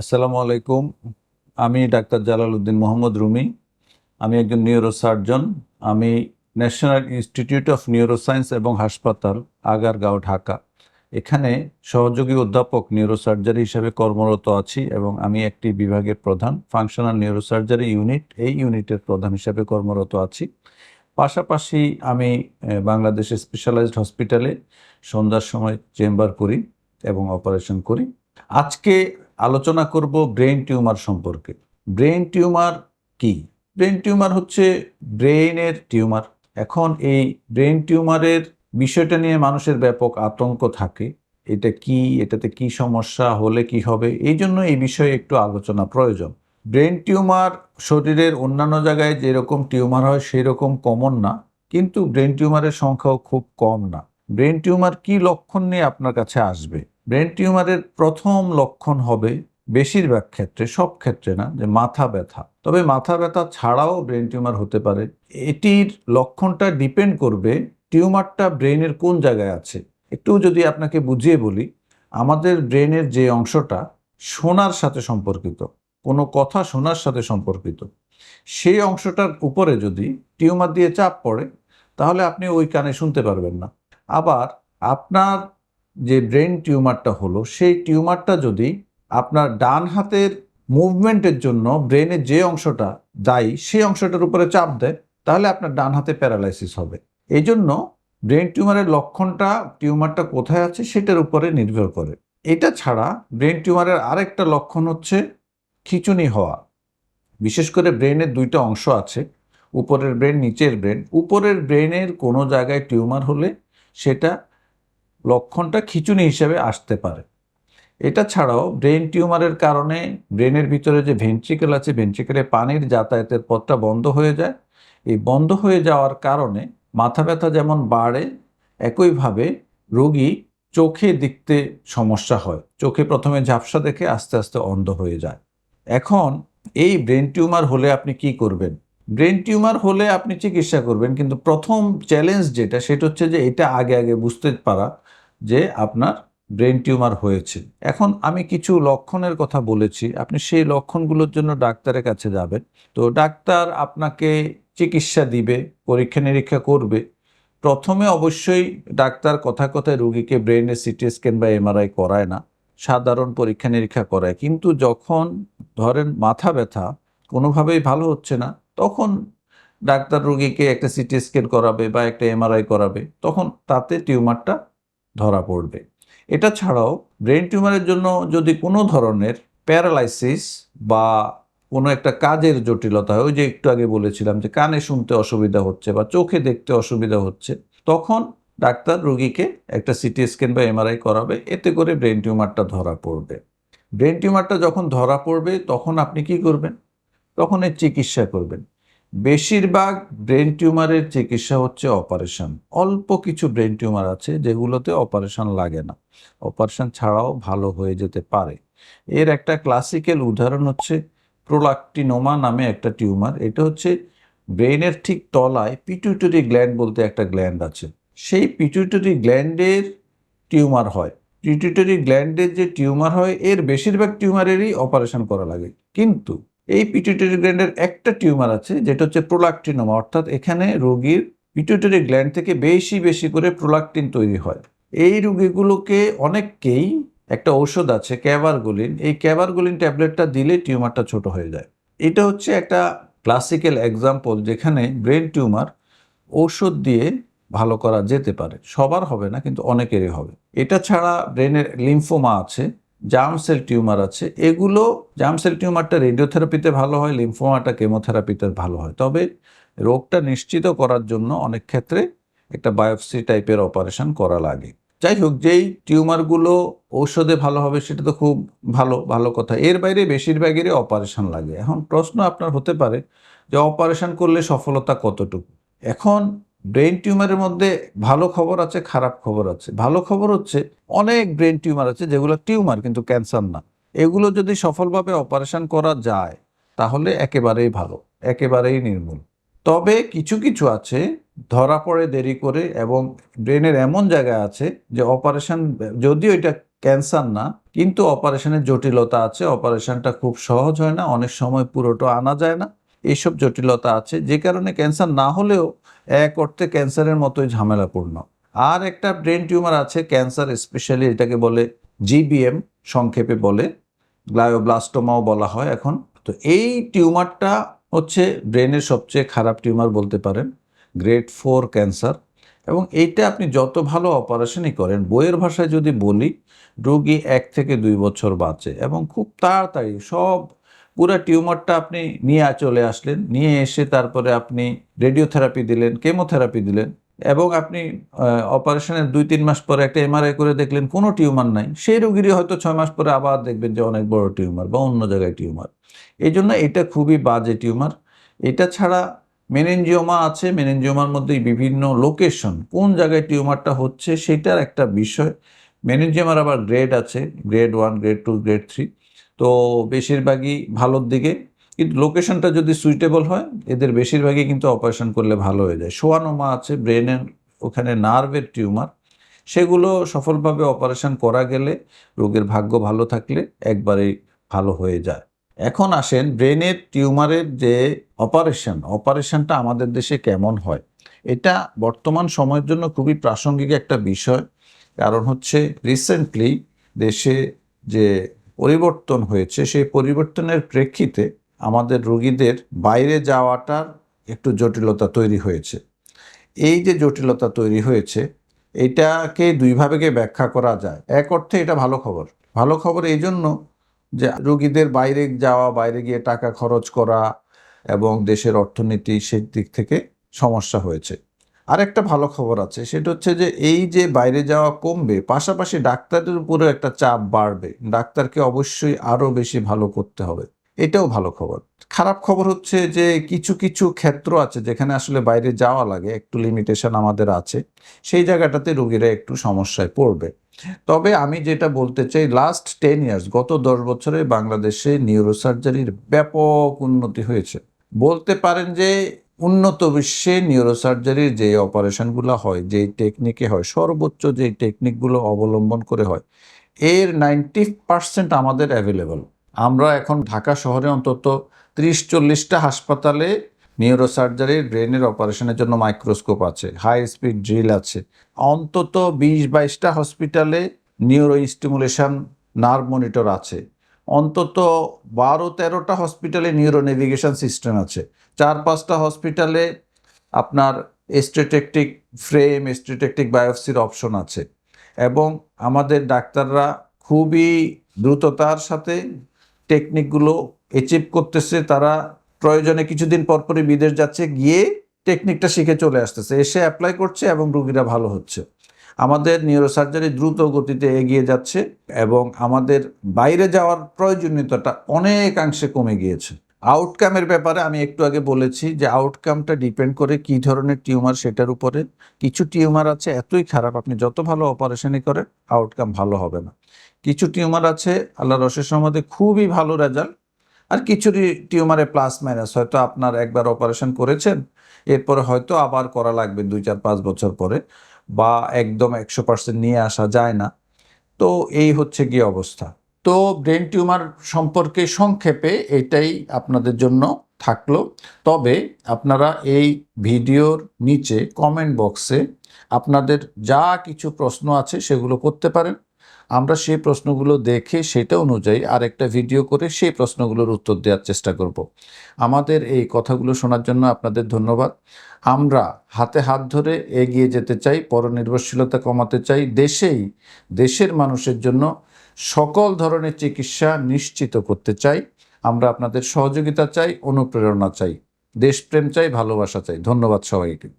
আসসালামু আলাইকুম। আমি ডাক্তার জালাল উদ্দিন মোহাম্মদ রুমি। আমি একজন নিউরোসার্জন আমি ন্যাশনাল ইনস্টিটিউট অফ নিউরোসায়েন্স এবং হাসপাতাল আগারগাঁও ঢাকা। এখানে সহযোগী অধ্যাপক নিউরোসার্জারি হিসেবে কর্মরত আছি এবং আমি একটি বিভাগের প্রধান ফাংশনাল নিউরোসার্জারি ইউনিট এই ইউনিটের প্রধান হিসেবে কর্মরত আছি। পাশাপাশি আমি আহ, বাংলাদেশের স্পেশালাইজড হসপিটালে সন্ধ্যার সময় চেম্বার করি এবং অপারেশন করি। আজকে আলোচনা করব ব্রেন টিউমার সম্পর্কে। ব্রেন টিউমার কি? ব্রেন টিউমার হচ্ছে ব্রেইনের টিউমার। এখন এই ব্রেন টিউমারের বিষয়টা নিয়ে মানুষের ব্যাপক আতঙ্ক থাকে। এটা কি? এটাতে কি সমস্যা? হলে কি হবে? এই জন্য এই বিষয়ে একটু আলোচনা প্রয়োজন। ব্রেন টিউমার শরীরের অন্যান্য জায়গায় যেরকম টিউমার হয় সেই রকম কমন না। কিন্তু ব্রেন টিউমারের সংখ্যাও খুব কম না। ব্রেন টিউমার কি লক্ষণ নিয়ে আপনার কাছে আসবে? ব্রেন টিউমারের প্রথম লক্ষণ হবে বেশিরভাগ ক্ষেত্রে, সব ক্ষেত্রে না, যে মাথা ব্যথা। তবে মাথা ব্যথা ছাড়াও ব্রেন টিউমার হতে পারে। এটির লক্ষণটা ডিপেন্ড করবে টিউমারটা ব্রেনের কোন জায়গায় আছে। একটু যদি আপনাকে বুঝিয়ে বলি, আমাদের ব্রেনের যে অংশটা শোনার সাথে সম্পর্কিত, কোনো কথা শোনার সাথে সম্পর্কিত, সেই অংশটার উপরে যদি টিউমার দিয়ে চাপ পড়ে, তাহলে আপনি ওই কানে শুনতে পারবেন না। আবার আপনার যে ব্রেন টিউমারটা হলো, সেই টিউমারটা যদি আপনার ডান হাতের মুভমেন্টের জন্য ব্রেনের যে অংশটা দায়ী, সেই অংশটার উপরে চাপ দেয়, তাহলে আপনার ডান হাতে প্যারালাইসিস হবে। এই জন্য ব্রেন টিউমারের লক্ষণটা, টিউমারটা কোথায় আছে সেটার উপরে নির্ভর করে। এটা ছাড়া ব্রেন টিউমারের আরেকটা লক্ষণ হচ্ছে খিচুনি হওয়া। বিশেষ করে ব্রেনের দুইটা অংশ আছে, উপরের ব্রেন, নিচের ব্রেন। উপরের ব্রেনের কোনো জায়গায় টিউমার হলে সেটা লক্ষণটা খিচুনি হিসেবে আসতে পারে। এটা ছাড়াও ব্রেন টিউমারের কারণে ব্রেনের ভিতরে যে ভেন্ট্রিকেল আছে ভেন্ট্রিকেলে পানির যাতায়াতের পথটা বন্ধ হয়ে যায়। এই বন্ধ হয়ে যাওয়ার কারণে মাথা ব্যথা যেমন বাড়ে, একইভাবে রোগী চোখে দেখতে সমস্যা হয়। চোখে প্রথমে ঝাপসা দেখে আস্তে আস্তে অন্ধ হয়ে যায়। এখন এই ব্রেন টিউমার হলে আপনি কি করবেন? ব্রেন টিউমার হলে আপনি চিকিৎসা করবেন, কিন্তু প্রথম চ্যালেঞ্জ যেটা, সেটা হচ্ছে যে এটা আগে আগে বুঝতে পারা যে আপনার ব্রেন টিউমার হয়েছে। এখন আমি কিছু লক্ষণের কথা বলেছি। আপনি সেই লক্ষণগুলোর জন্য ডাক্তারের কাছে যাবেন। তো ডাক্তার আপনাকে চিকিৎসা দিবে, পরীক্ষা নিরীক্ষা করবে। প্রথমে অবশ্যই ডাক্তার কথা কথায় রুগীকে ব্রেনে সিটি স্ক্যান বা এমআরআই করায় না। সাধারণ পরীক্ষা নিরীক্ষা করায়। কিন্তু যখন ধরেন মাথা ব্যথা, কোনোভাবেই ভালো হচ্ছে না, তখন ডাক্তার রুগীকে একটা সিটি স্ক্যান করাবে বা একটা এমআরআই করাবে। তখন তাতে টিউমারটা ধরা পড়বে। এটা ছাড়াও ব্রেন টিউমারের জন্য যদি কোনো ধরনের প্যারালাইসিস বা কোনো একটা কাজের জটিলতা হয় ওই যে একটু আগে বলেছিলাম যে কানে শুনতে অসুবিধা হচ্ছে বা চোখে দেখতে অসুবিধা হচ্ছে, তখন ডাক্তার রুগীকে একটা সিটি স্ক্যান বা এমআরআই করাবে, এতে করে ব্রেন টিউমারটা ধরা পড়বে। ব্রেন টিউমারটা যখন ধরা পড়বে, তখন আপনি কি করবেন? তখন এর চিকিৎসা করবেন। বেশিরভাগ ব্রেন টিউমারের চিকিৎসা হচ্ছে অপারেশন অল্প কিছু ব্রেন টিউমার আছে যেগুলোতে অপারেশন লাগে না। অপারেশন ছাড়াও ভালো হয়ে যেতে পারে। এর একটা ক্লাসিক্যাল উদাহরণ হচ্ছে প্রোলাক্টিনোমা নামে একটা টিউমার এটা হচ্ছে ব্রেনের ঠিক তলায় পিটুইটরি গ্ল্যান্ড বলতে একটা গ্ল্যান্ড আছে। সেই পিটুইটরি গ্ল্যান্ডের টিউমার হয়। পিটুইটরি গ্ল্যান্ডের যে টিউমার হয়, এর বেশিরভাগ টিউমারেরই অপারেশন করা লাগে। কিন্তু এই পিটুইটরি গ্ল্যান্ডের একটা টিউমার আছে, যেটা হচ্ছে প্রোলাক্টিনোমা অর্থাৎ এখানে রোগীর পিটুইটরি গ্ল্যান্ড থেকে বেশি বেশি করে প্রোলাক্টিন তৈরি হয়। এই রোগীগুলোকে অনেককেই একটা ঔষধ আছে, ক্যাভারগুলিন। এই ক্যাভারগুলিন ট্যাবলেটটা দিলে টিউমারটা ছোট হয়ে যায়। এটা হচ্ছে একটা ক্লাসিক্যাল এক্সাম্পল যেখানে ব্রেন টিউমার ঔষধ দিয়ে ভালো করা যেতে পারে। সবার হবে না, কিন্তু অনেকেরই হবে। এটা ছাড়া ব্রেনের লিম্ফোমা আছে। জার্ম সেল টিউমার আছে, এগুলো জার্ম সেল টিউমারটা রেডিওথেরাপিতে ভালো হয় লিম্ফোমাটা কেমোথেরাপিতে ভালো হয়। তবে রোগটা নিশ্চিত করার জন্য অনেক ক্ষেত্রে একটা বায়োপসি টাইপের অপারেশন করা লাগে। যাই হোক, যেই টিউমারগুলো ঔষধে ভালো হবে সেটা তো খুব ভালো ভালো কথা। এর বাইরে বেশিরভাগেরই অপারেশন লাগে। এখন প্রশ্ন আপনার হতে পারে যে অপারেশন করলে সফলতা কতটুকু? এখন ব্রেন টিউমারের মধ্যে ভালো খবর আছে, খারাপ খবর আছে। ভালো খবর হচ্ছে, অনেক ব্রেন টিউমার আছে যেগুলো টিউমার কিন্তু ক্যান্সার না। এগুলো যদি সফলভাবে অপারেশন করা যায়, তাহলে একেবারেই ভালো, একেবারেই নির্মূল। তবে কিছু কিছু আছে, ধরা পড়ে দেরি করে এবং ব্রেনের এমন জায়গায় আছে যে অপারেশন যদিও এটা ক্যান্সার না, কিন্তু অপারেশনের জটিলতা আছে অপারেশনটা খুব সহজ হয় না, অনেক সময় পুরোটা আনা যায় না। এইসব জটিলতা আছে, যে কারণে ক্যান্সার না হলেও এক অর্থে ক্যান্সারের মতোই ঝামেলাপূর্ণ। আর একটা ব্রেন টিউমার আছে, ক্যান্সার স্পেশালি এটাকে বলে জিবিএম, সংক্ষেপে বলে গ্লায়োব্লাস্টোমাও বলা হয় এখন। তো এই টিউমারটা হচ্ছে ব্রেনের সবচেয়ে খারাপ টিউমার বলতে পারেন, গ্রেড ফোর ক্যান্সার। এবং এইটা আপনি যত ভালো অপারেশনই করেন, বইয়ের ভাষায় যদি বলি, রোগী এক থেকে দুই বছর বাঁচে এবং খুব তাড়াতাড়ি সব পুরো টিউমারটা আপনি নিয়ে চলে আসলেন, নিয়ে এসে তারপরে আপনি রেডিওথেরাপি দিলেন, কেমোথেরাপি দিলেন এবং আপনি অপারেশনের দুই তিন মাস পরে একটা এমআরআই করে দেখলেন, কোনো টিউমার নাই। সেই রোগীরই হয়তো ছয় মাস পরে আবার দেখবেন যে অনেক বড় টিউমার বা অন্য জায়গায় টিউমার। এই জন্য এটা খুবই বাজে টিউমার। এটা ছাড়া মেনেনজিওমা আছে, মেনেনজিওমার মধ্যে বিভিন্ন লোকেশন, কোন জায়গায় টিউমারটা হচ্ছে সেটার একটা বিষয়। মেনেনজিওমার আবার গ্রেড আছে, grade one, grade two, grade three. তো বেশিরভাগই ভালোর দিকে। কিন্তু লোকেশনটা যদি সুইটেবল হয়, এদের বেশিরভাগই কিন্তু অপারেশন করলে ভালো হয়ে যায়। সোয়ানোমা আছে, ব্রেনের ওখানে নার্ভের টিউমার। সেগুলো সফলভাবে অপারেশন করা গেলে রোগের ভাগ্য ভালো থাকলে একবারেই ভালো হয়ে যায়। এখন আসেন ব্রেনের টিউমারের যে অপারেশন অপারেশনটা আমাদের দেশে কেমন হয়? এটা বর্তমান সময়ের জন্য খুবই প্রাসঙ্গিক একটা বিষয়। কারণ হচ্ছে রিসেন্টলি দেশে যে পরিবর্তন হয়েছে। সেই পরিবর্তনের প্রেক্ষিতে আমাদের রোগীদের বাইরে যাওয়াটার একটু জটিলতা তৈরি হয়েছে। এই যে জটিলতা তৈরি হয়েছে, এটাকে দুইভাবে ব্যাখ্যা করা যায়। এক অর্থে এটা ভালো খবর। ভালো খবর এই জন্য যে রোগীদের বাইরে যাওয়া, বাইরে গিয়ে টাকা খরচ করা এবং দেশের অর্থনীতি সেই দিক থেকে সমস্যা হয়েছে। আরেকটা ভালো খবর আছে, সেটা হচ্ছে যে এই যে বাইরে যাওয়া কমবে, পাশাপাশি ডাক্তারের উপরে একটা চাপ বাড়বে। ডাক্তারকে অবশ্যই আরও বেশি ভালো করতে হবে। এটাও ভালো খবর। খারাপ খবর হচ্ছে যে কিছু কিছু ক্ষেত্র আছে যেখানে আসলে বাইরে যাওয়া লাগে, একটু লিমিটেশন আমাদের আছে, সেই জায়গাটাতে রোগীরা একটু সমস্যায় পড়বে। তবে আমি যেটা বলতে চাই লাস্ট টেন ইয়ার্স গত দশ বছরে বাংলাদেশে নিউরোসার্জারির ব্যাপক উন্নতি হয়েছে। বলতে পারেন যে উন্নত বিশ্বে নিউরোসার্জারির যে অপারেশনগুলো হয় যেই টেকনিকে হয়, সর্বোচ্চ যেই টেকনিকগুলো অবলম্বন করে হয়, এর নাইনটি পার্সেন্ট আমাদের অ্যাভেলেবল আমরা এখন ঢাকা শহরে অন্তত ত্রিশ চল্লিশটা হাসপাতালে নিউরোসার্জারির ব্রেনের অপারেশনের জন্য মাইক্রোস্কোপ আছে হাই স্পিড ড্রিল আছে। অন্তত বিশ বাইশটা হসপিটালে নিউরো স্টিমুলেশন নার্ভ মনিটর আছে। অন্তত বারো তেরোটা হসপিটালে নিউরো নেভিগেশন সিস্টেম আছে। চার পাঁচটা হসপিটালে আপনার এস্ট্রেটেকটিক ফ্রেম এস্ট্রেটেকটিক বায়োপসির অপশন আছে। এবং আমাদের ডাক্তাররা খুবই দ্রুততার সাথে টেকনিকগুলো অ্যাচিভ করতেছে। তারা প্রয়োজনে কিছুদিন পরপরই বিদেশ যাচ্ছে, গিয়ে টেকনিকটা শিখে চলে আসতেছে। এসে অ্যাপ্লাই করছে এবং রুগীরা ভালো হচ্ছে। আমাদের নিউরোসার্জারি দ্রুত গতিতে এগিয়ে যাচ্ছে এবং আমাদের বাইরে যাওয়ার প্রয়োজনীয়তাটা অনেকাংশে কমে গিয়েছে। আউটকামের ব্যাপারে আমি একটু আগে বলেছি যে আউটকামটা ডিপেন্ড করে কি ধরনের টিউমার সেটার উপরে। কিছু টিউমার আছে এতই খারাপ, আপনি যত ভালো অপারেশনই করেন আউটকাম ভালো হবে না। কিছু টিউমার আছে আল্লাহ রসের সম্বন্ধে খুবই ভালো রেজাল্ট আর কিছু টিউমারে প্লাস মাইনাস হয়তো আপনার একবার অপারেশন করেছেন, এরপরে হয়তো আবার করা লাগবে দুই চার পাঁচ বছর পরে, বা একদম একশো পার্সেন্ট নিয়ে আসা যায় না। তো এই হচ্ছে গিয়ে অবস্থা। তো ব্রেন টিউমার সম্পর্কে সংক্ষেপে এটাই আপনাদের জন্য থাকল। তবে আপনারা এই ভিডিওর নিচে কমেন্ট বক্সে আপনাদের যা কিছু প্রশ্ন আছে সেগুলো করতে পারেন। আমরা সেই প্রশ্নগুলো দেখে সেটা অনুযায়ী আরেকটা ভিডিও করে সেই প্রশ্নগুলোর উত্তর দেওয়ার চেষ্টা করব। আমাদের এই কথাগুলো শোনার জন্য আপনাদের ধন্যবাদ। আমরা হাতে হাত ধরে এগিয়ে যেতে চাই, পরনির্ভরশীলতা কমাতে চাই। দেশেই, দেশের মানুষের জন্য সকল ধরনের চিকিৎসা নিশ্চিত করতে চাই। আমরা আপনাদের সহযোগিতা চাই, অনুপ্রেরণা চাই। দেশপ্রেম চাই, ভালোবাসা চাই। ধন্যবাদ সবাইকে।